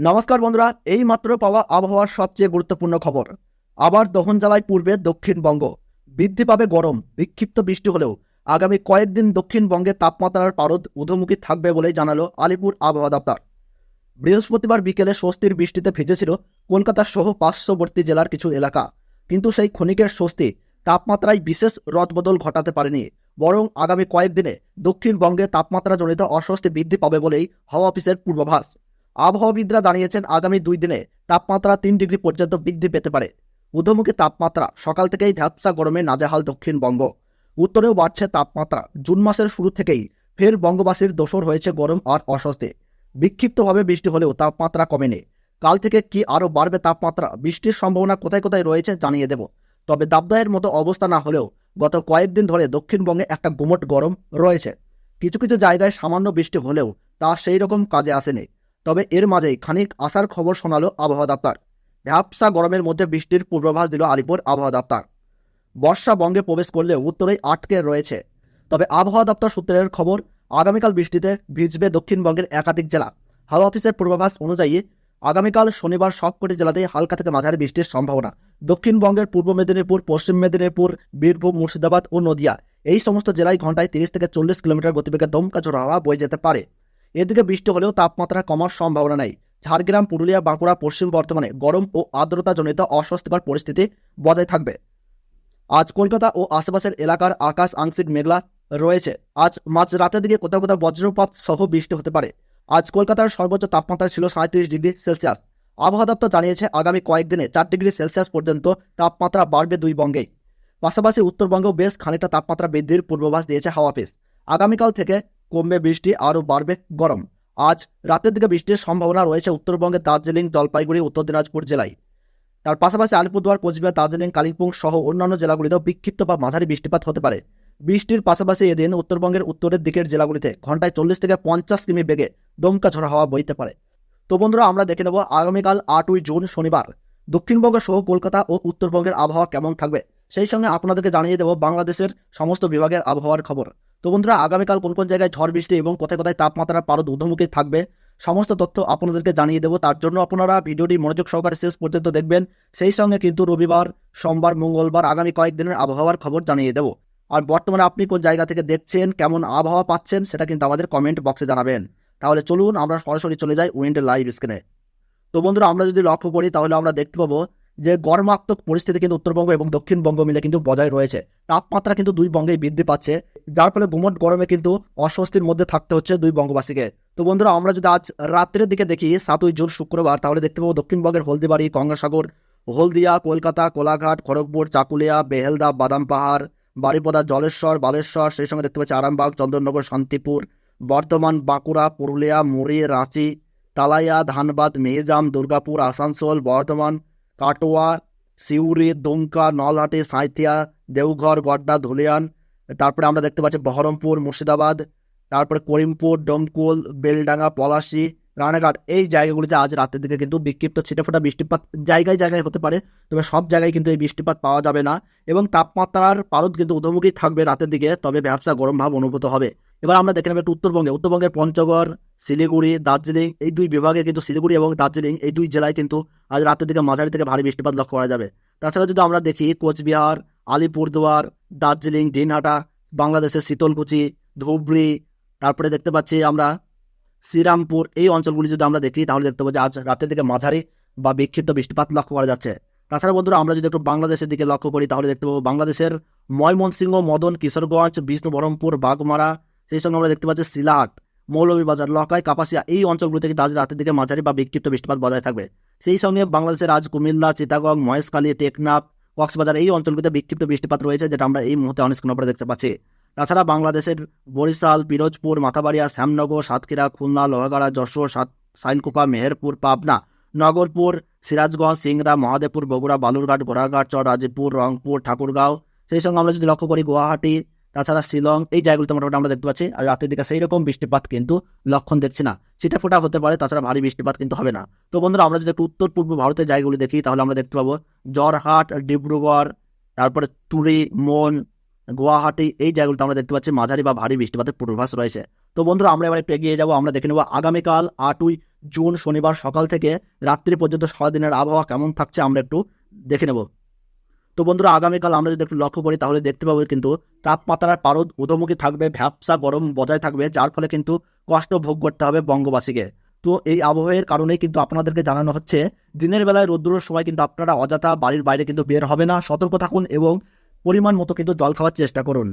নমস্কার বন্ধুরা এই মাত্র পাওয়া আবহাওয়ার সবচেয়ে গুরুত্বপূর্ণ খবর। আবার দহন জ্বালায় পূর্বে দক্ষিণবঙ্গ। বৃদ্ধি পাবে গরম, বিক্ষিপ্ত বৃষ্টি হলেও আগামী কয়েকদিন দক্ষিণবঙ্গে তাপমাত্রার পারদ ঊর্ধ্বমুখী থাকবে বলেই জানালো আলিপুর আবহাওয়া দপ্তর। বৃহস্পতিবার বিকেলে স্বস্তির বৃষ্টিতে ভিজেছিল কলকাতা সহ পার্শ্ববর্তী জেলার কিছু এলাকা। কিন্তু সেই ক্ষণিকের স্বস্তি তাপমাত্রায় বিশেষ রদবদল ঘটাতে পারেনি। বরং আগামী কয়েকদিনে দক্ষিণবঙ্গে তাপমাত্রাজনিত অস্বস্তি বৃদ্ধি পাবে বলেই হাওয়া অফিসের পূর্বাভাস। আবহাওয়াবিদরা জানিয়েছেন, আগামী দুই দিনে তাপমাত্রা তিন ডিগ্রি পর্যন্ত বৃদ্ধি পেতে পারে। ঊর্ধ্বমুখী তাপমাত্রা সকাল থেকেই ভ্যাবসা গরমে নাজেহাল দক্ষিণবঙ্গ উত্তরেও বাড়ছে তাপমাত্রা। জুন মাসের শুরু থেকেই ফের বঙ্গবাসীর দোসর হয়েছে গরম আর অস্বস্তি। বিক্ষিপ্তভাবে বৃষ্টি হলেও তাপমাত্রা কমেনি। কাল থেকে কি আরও বাড়বে তাপমাত্রা? বৃষ্টির সম্ভাবনা কোথায় কোথায় রয়েছে জানিয়ে দেব। তবে দাবদাহের মতো অবস্থা না হলেও গত কয়েকদিন ধরে দক্ষিণবঙ্গে একটা গুমট গরম রয়েছে। কিছু কিছু জায়গায় সামান্য বৃষ্টি হলেও তা সেই রকম কাজে আসেনি। তবে এর মাঝেই খানিক আসার খবর শোনালো আবহাওয়া দপ্তর। ভ্যাপসা গরমের মধ্যে বৃষ্টির পূর্বাভাস দিল আলিপুর আবহাওয়া দপ্তর। বর্ষা বঙ্গে প্রবেশ করলে উত্তরেই আটকে রয়েছে। তবে আবহাওয়া দপ্তর সূত্রের খবর, আগামীকাল বৃষ্টিতে ভিজবে দক্ষিণবঙ্গের একাধিক জেলা। হাওয়া অফিসের পূর্বাভাস অনুযায়ী আগামীকাল শনিবার সবকটি জেলাতেই হালকা থেকে মাঝারি বৃষ্টির সম্ভাবনা। দক্ষিণবঙ্গের পূর্ব মেদিনীপুর, পশ্চিম মেদিনীপুর, বীরভূম, মুর্শিদাবাদ ও নদিয়া। এই সমস্ত জেলায় ঘন্টায় তিরিশ থেকে চল্লিশ কিলোমিটার গতিবেগে দমকা ঝোড়ো হাওয়া বয়ে যেতে পারে। এদিকে বৃষ্টি হলেও তাপমাত্রা কমার সম্ভাবনা নেই। ঝাড়গ্রাম, পুরুলিয়া, বাঁকুড়া, পশ্চিম বর্ধমানে গরম ও আর্দ্রতাজনিত অস্বস্তিকর পরিস্থিতি বজায় থাকবে। আজ কলকাতা ও আশেপাশের এলাকার আকাশ আংশিক মেঘলা রয়েছে। আজ মাঝ রাতের দিকে কোথাও কোথাও বজ্রপাত সহ বৃষ্টি হতে পারে। আজ কলকাতার সর্বোচ্চ তাপমাত্রা ছিল সাঁত্রিশ ডিগ্রি সেলসিয়াস। আবহাওয়া দপ্তর জানিয়েছে, আগামী কয়েকদিনে চার ডিগ্রি সেলসিয়াস পর্যন্ত তাপমাত্রা বাড়বে দুই বঙ্গেই। পাশাপাশি উত্তরবঙ্গেও বেশ খানিকটা তাপমাত্রা বৃদ্ধির পূর্বাভাস দিয়েছে হাওয়া অফিস। আগামীকাল থেকে কমবে বৃষ্টি, আরও বাড়বে গরম। আজ রাতের দিকে বৃষ্টির সম্ভাবনা রয়েছে উত্তরবঙ্গের দার্জিলিং, জলপাইগুড়ি, উত্তর দিনাজপুর জেলায়। তার পাশাপাশি আলিপুরদুয়ার, কোচবিহার, দার্জিলিং, কালিম্পং সহ অন্যান্য জেলাগুলিতেও বিক্ষিপ্ত বা মাঝারি বৃষ্টিপাত হতে পারে। বৃষ্টির পাশাপাশি এদিন উত্তরবঙ্গের উত্তরের দিকের জেলাগুলিতে ঘন্টায় চল্লিশ থেকে পঞ্চাশ কিমি বেগে দমকা ঝড়া হাওয়া বইতে পারে। তো বন্ধুরা, আমরা দেখে নেব আগামীকাল আটই জুন শনিবার দক্ষিণবঙ্গ সহ কলকাতা ও উত্তরবঙ্গের আবহাওয়া কেমন থাকবে। সেই সঙ্গে আপনাদেরকে জানিয়ে দেব বাংলাদেশের সমস্ত বিভাগের আবহাওয়ার খবর। তো বন্ধুরা, আগামীকাল কোন কোন জায়গায় ঝড়, বৃষ্টি এবং কোথায় কোথায় তাপমাত্রার পারদ ঊর্ধ্বমুখী থাকবে, সমস্ত তথ্য আপনাদেরকে জানিয়ে দেবো। তার জন্য আপনারা ভিডিওটি মনোযোগ সহকারে শেষ পর্যন্ত দেখবেন। সেই সঙ্গে কিন্তু রবিবার, সোমবার, মঙ্গলবার আগামী কয়েকদিনের আবহাওয়ার খবর জানিয়ে দেবো। আর বর্তমানে আপনি কোন জায়গা থেকে দেখছেন, কেমন আবহাওয়া পাচ্ছেন, সেটা কিন্তু আমাদের কমেন্ট বক্সে জানাবেন। তাহলে চলুন আমরা সরাসরি চলে যাই উইন্ড লাইভ স্ক্রিনে। তো বন্ধুরা, আমরা যদি লক্ষ্য করি, তাহলে আমরা দেখতে পাবো যে গরমাত্মক পরিস্থিতি কিন্তু উত্তরবঙ্গ এবং দক্ষিণবঙ্গ মিলে কিন্তু বজায় রয়েছে। তাপমাত্রা কিন্তু দুই বঙ্গেই বৃদ্ধি পাচ্ছে, যার ফলে গুমট গরমে কিন্তু অস্বস্তির মধ্যে থাকতে হচ্ছে দুই বঙ্গবাসীকে। তো বন্ধুরা, আমরা যদি আজ রাত্রের দিকে দেখি, সাতই জুন শুক্রবার, তাহলে দেখতে পাবো দক্ষিণবঙ্গের হলদিবাড়ি, গঙ্গাসাগর, হলদিয়া, কলকাতা, কোলাঘাট, খড়গপুর, চাকুলিয়া, বেহেলদা, বাদাম পাহাড় বাড়িপদা জলেশ্বর, বালেশ্বর, সেই সঙ্গে দেখতে পাচ্ছি আরামবাগ, চন্দননগর, শান্তিপুর, বর্ধমান, বাঁকুড়া, পুরুলিয়া, মুড়ি, রাঁচি, তালাইয়া, ধানবাদ, মেহেজাম, দুর্গাপুর, আসানসোল, বর্ধমান কাটোয়া, সিউড়ি, দুমকা, নলহাটি, সাঁইথিয়া, দেওঘর, গড্ডা, ধুলিয়ান, তারপরে আমরা দেখতে পাচ্ছি বহরমপুর, মুর্শিদাবাদ, তারপরে করিমপুর, ডোমকুল, বেলডাঙ্গা, পলাশি, রানাঘাট। এই জায়গাগুলিতে আজ রাতের দিকে কিন্তু বিক্ষিপ্ত ছিটেফোঁটা বৃষ্টিপাত জায়গায় জায়গায় হতে পারে, তবে সব জায়গায় কিন্তু এই বৃষ্টিপাত পাওয়া যাবে না এবং তাপমাত্রার পারদ কিন্তু উধমুখী থাকবে রাতের দিকে, তবে ব্যবসা গরম ভাব অনুভূত হবে। এবার আমরা দেখে নেব একটু উত্তরবঙ্গে। উত্তরবঙ্গের পঞ্চগড় শিলিগুড়ি, দার্জিলিং, এই দুই বিভাগে কিন্তু শিলিগুড়ি এবং দার্জিলিং এই দুই জেলায় কিন্তু আজ রাতের দিকে মাঝারি থেকে ভারী বৃষ্টিপাত লক্ষ্য করা যাবে। তাছাড়া যদি আমরা দেখি কোচবিহার, আলিপুরদুয়ার, দার্জিলিং, দিনহাটা, বাংলাদেশের শীতলকুচি, ধুবড়ি, তারপরে দেখতে পাচ্ছি আমরা শ্রীরামপুর, এই অঞ্চলগুলি যদি আমরা দেখি তাহলে দেখতে যে আজ রাতের দিকে মাঝারি বা বিক্ষিপ্ত বৃষ্টিপাত লক্ষ্য করা যাচ্ছে। তাছাড়া বন্ধুরা আমরা যদি একটু বাংলাদেশের দিকে লক্ষ্য করি তাহলে দেখতে পাবো বাংলাদেশের ময়মনসিংহ, মদন, কিশোরগঞ্জ বিষ্ণু বহরমপুর বাগমারা, সেই সঙ্গে আমরা দেখতে পাচ্ছি সিলাট মৌলভীবাজার, লকাই, কাপাসিয়া এই অঞ্চলগুলো থেকে আজ রাতের দিকে মাঝারি বা বিক্ষিপ্ত বৃষ্টিপাত বজায় থাকবে। সেই সঙ্গে বাংলাদেশের আজ কুমিল্লা, চিটাগং, মহেশখালী, টেকনাফ, কক্সবাজার এই অঞ্চলগুলিতে বিক্ষিপ্ত বৃষ্টিপাত রয়েছে, যেটা আমরা এই মুহূর্তে অনেক স্ক্রিন দেখতে পাচ্ছি। তাছাড়া বাংলাদেশের বরিশাল, পিরোজপুর, মাথাবাড়িয়া, শ্যামনগর, সাতক্ষীরা, খুলনা, লোহাগাড়া, যশোর, সাত, সাইনকুপা, মেহেরপুর, পাবনা, নগরপুর, সিরাজগঞ্জ, সিংড়া, মহাদেবপুর, বগুড়া, বালুরঘাট গোড়াঘাট চর রাজীবপুর রংপুর, ঠাকুরগাঁও। সেই সঙ্গে আমরা যদি লক্ষ্য করি, গুয়াহাটি তাছাড়া শিলং, এই জায়গাগুলিতে মোটামুটি আমরা দেখতে পাচ্ছি, আর রাতের দিকে সেই রকম বৃষ্টিপাত কিন্তু লক্ষণ দেখছি না। ছিটা ফোটা হতে পারে, তাছাড়া ভারী বৃষ্টিপাত কিন্তু হবে না। তো বন্ধুরা, আমরা যদি একটু উত্তর পূর্ব ভারতের জায়গাগুলি দেখি, তাহলে আমরা দেখতে পাবো জরহাট ডিব্রুগড়, তারপরে তুরি মন গুয়াহাটি, এই জায়গাগুলোতে আমরা দেখতে পাচ্ছি মাঝারি বা ভারী বৃষ্টিপাতের পূর্বাভাস রয়েছে। তো বন্ধুরা, আমরা এবার একটু এগিয়ে যাব, আমরা দেখে নেব আগামীকাল আটই জুন শনিবার সকাল থেকে রাত্রি পর্যন্ত সারাদিনের আবহাওয়া কেমন থাকছে, আমরা একটু দেখে নেব। তো বন্ধুরা, আগামীকাল আমরা যদি একটু লক্ষ্য করি, তাহলে দেখতে পাবো কিন্তু তাপমাত্রার পারদ ঊর্ধ্বমুখী থাকবে ভ্যাপসা গরম বজায় থাকবে, যার ফলে কিন্তু কষ্ট ভোগ করতে হবে বঙ্গবাসীকে। তো এই আবহাওয়ার কারণেই কিন্তু আপনাদেরকে জানানো হচ্ছে, দিনের বেলায় রোদ্দুরের সময় কিন্তু আপনারা অযথা বাড়ির বাইরে কিন্তু বের হবে না, সতর্ক থাকুন এবং পরিমাণ মতো কিন্তু জল খাওয়ার চেষ্টা করুন।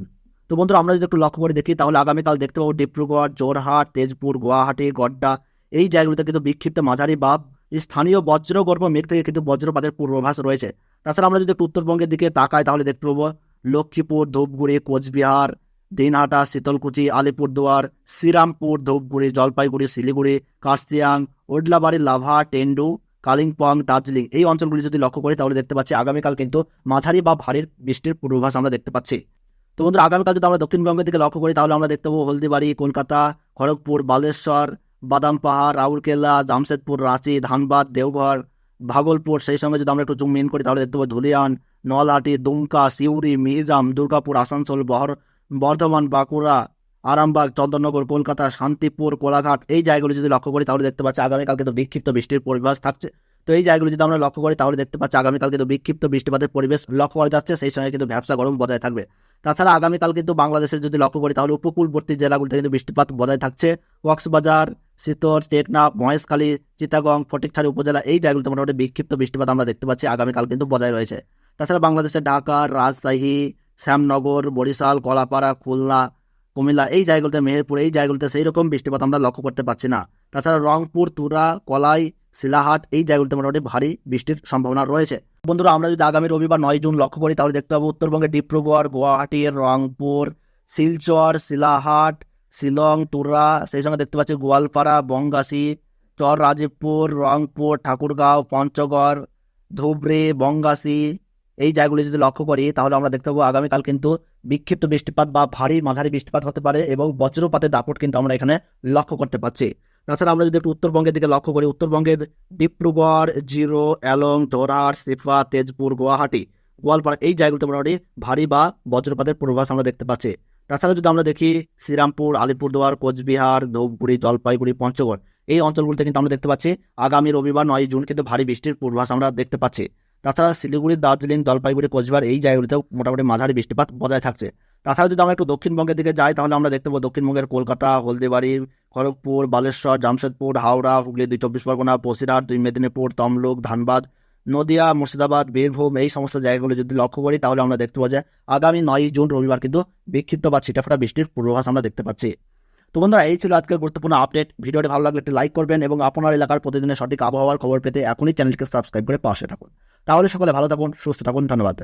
তো বন্ধুরা, আমরা যদি একটু লক্ষ্য করে দেখি, তাহলে আগামীকাল দেখতে পাবো ডিব্রুগড় জোরহাট তেজপুর, গুয়াহাটি, গড্ডা, এই জায়গাগুলোতে কিন্তু বিক্ষিপ্ত মাঝারি বা স্থানীয় বজ্রগর্ভ মেঘ থেকে কিন্তু বজ্রপাতের পূর্বাভাস রয়েছে। তাছাড়া আমরা যদি একটু উত্তরবঙ্গের দিকে তাকাই, তাহলে দেখতে পাবো লক্ষ্মীপুর, ধূপগুড়ি, কোচবিহার, দিনহাটা, শীতলকুচি, আলিপুরদুয়ার, শ্রীরামপুর, ধূপগুড়ি, জলপাইগুড়ি, শিলিগুড়ি কার্সিয়াং ওডলাবাড়ি, লাভা, টেন্ডু, কালিম্পং, দার্জিলিং। এই অঞ্চলগুলি যদি লক্ষ্য করি, তাহলে দেখতে পাচ্ছি আগামীকাল কিন্তু মাঝারি বা ভারী বৃষ্টির পূর্বাভাস আমরা দেখতে পাচ্ছি। তো বন্ধুরা, আগামীকাল যদি আমরা দক্ষিণবঙ্গের দিকে লক্ষ্য করি, তাহলে আমরা দেখতে পাবো হলদিবাড়ি, কলকাতা, খড়গপুর, বালেশ্বর বাদাম পাহাড়, রাউরকেলা, জামশেদপুর, রাঁচি, ধানবাদ, দেওঘর, ভাগলপুর, সেই সঙ্গে যদি আমরা একটু জুম ইন করি, তাহলে দেখতে পাবো ধুলিয়ান, নলহাটি, দুমকা, সিউড়ি মিহিজাম দুর্গাপুর, আসানসোল, বহর, বর্ধমান, বাঁকুড়া, আরামবাগ, চন্দননগর, কলকাতা, শান্তিপুর, কোলাঘাট, এই জায়গাগুলো যদি লক্ষ্য করি, তাহলে দেখতে পাচ্ছি আগামীকাল কিন্তু বিক্ষিপ্ত বৃষ্টির পরিবেশ থাকছে। তো এই জায়গাগুলো যদি আমরা লক্ষ্য করি, তাহলে দেখতে পাচ্ছি আগামীকাল কিন্তু বিক্ষিপ্ত বৃষ্টিপাতের পরিবেশ লক্ষ্য করা যাচ্ছে, সেই সঙ্গে কিন্তু ব্যবসা গরম বজায় থাকবে। তাছাড়া আগামীকাল কিন্তু বাংলাদেশের যদি লক্ষ্য করি, তাহলে উপকূলবর্তী জেলাগুলিতে কিন্তু বৃষ্টিপাত বজায় থাকছে। কক্সবাজার শীতর টেকনাফ মহেশখালী চিতাগং, ফটিকছড়ি উপজেলা, এই জায়গাগুলোতে মোটামুটি বিক্ষিপ্ত বৃষ্টিপাত আমরা দেখতে পাচ্ছি। আগামীকাল কিন্তু বজায় রয়েছে। তাছাড়া বাংলাদেশের ঢাকা, রাজশাহী, শ্যামনগর, বরিশাল, কলাপাড়া, খুলনা, কুমিল্লা, এই জায়গাগুলোতে, মেহেরপুর, এই জায়গাগুলোতে সেই রকম বৃষ্টিপাত আমরা লক্ষ্য করতে পারছি না। তাছাড়া রংপুর, তুরা, কলাই, শিলাহাট, এই জায়গাগুলোতে মোটামুটি ভারী বৃষ্টির সম্ভাবনা রয়েছে। বন্ধুরা, আমরা যদি আগামী রবিবার নয় জুন লক্ষ্য করি, তাহলে দেখতে পাবো উত্তরবঙ্গের ডিব্রুগড়, গুয়াহাটি, রংপুর, শিলচর, শিলাহাট শিলং টুরা সেই সঙ্গে দেখতে পাচ্ছি গোয়ালপাড়া বঙ্গাসী চর রাজীবপুর রংপুর, ঠাকুরগাঁও, পঞ্চগড়, ধুবড়ি বঙ্গাসী এই জায়গাগুলি যদি লক্ষ্য করি, তাহলে আমরা দেখতে পাবো আগামীকাল কিন্তু বিক্ষিপ্ত বৃষ্টিপাত বা ভারী মাঝারি বৃষ্টিপাত হতে পারে এবং বজ্রপাতের দাপট কিন্তু আমরা এখানে লক্ষ্য করতে পারছি তাছাড়া আমরা যদি একটু উত্তরবঙ্গের দিকে লক্ষ্য করি, উত্তরবঙ্গের ডিব্রুগড়, জিরো অ্যালং জোরহাট সিফা, তেজপুর, গুয়াহাটি, গোয়ালপাড়া, এই জায়গাগুলোতে মোটামুটি ভারী বা বজ্রপাতের পূর্বাভাস আমরা দেখতে পাচ্ছি। তাছাড়া যদি আমরা দেখি শ্রীরামপুর, আলিপুরদুয়ার, কোচবিহার, ধূপগুড়ি, জলপাইগুড়ি, পঞ্চগড়, এই অঞ্চলগুলিতে কিন্তু আমরা দেখতে পাচ্ছি আগামী রবিবার নয় জুন কিন্তু ভারী বৃষ্টির পূর্বাভাস আমরা দেখতে পাচ্ছি। তাছাড়া শিলিগুড়ি, দার্জিলিং, জলপাইগুড়ি, কোচবিহার এই জায়গাগুলিতেও মোটামুটি মাঝারি বৃষ্টিপাত বজায় থাকছে। তাছাড়া যদি আমরা একটু দক্ষিণবঙ্গের দিকে যাই, তাহলে আমরা দেখতে পাবো দক্ষিণবঙ্গের কলকাতা, হলদিবাড়ি, খড়গপুর, বালেশ্বর, জামশেদপুর, হাওড়া, হুগলি, দুই চব্বিশ পরগনা, বসিরহাট, দুই মেদিনীপুর, তমলুক, ধানবাদ নদিয়া, মুর্শিদাবাদ, বীরভূম এই সমস্ত জায়গাগুলো যদি লক্ষ্য করি, তাহলে আমরা দেখতে পাওয়া যায় আগামী নয় জুন রবিবার কিন্তু বিক্ষিপ্ত বা ছিটাফাটা বৃষ্টির পূর্বাভাস আমরা দেখতে পাচ্ছি। তো বন্ধুরা, এই ছিল আজকের গুরুত্বপূর্ণ আপডেট। ভিডিওটি ভালো লাগলে একটি লাইক করবেন এবং আপনার এলাকার প্রতিদিনের সঠিক আবহাওয়ার খবর পেতে এখনই চ্যানেলকে সাবস্ক্রাইব করে পাশে থাকুন। তাহলে সকলে ভালো থাকুন, সুস্থ থাকুন, ধন্যবাদ।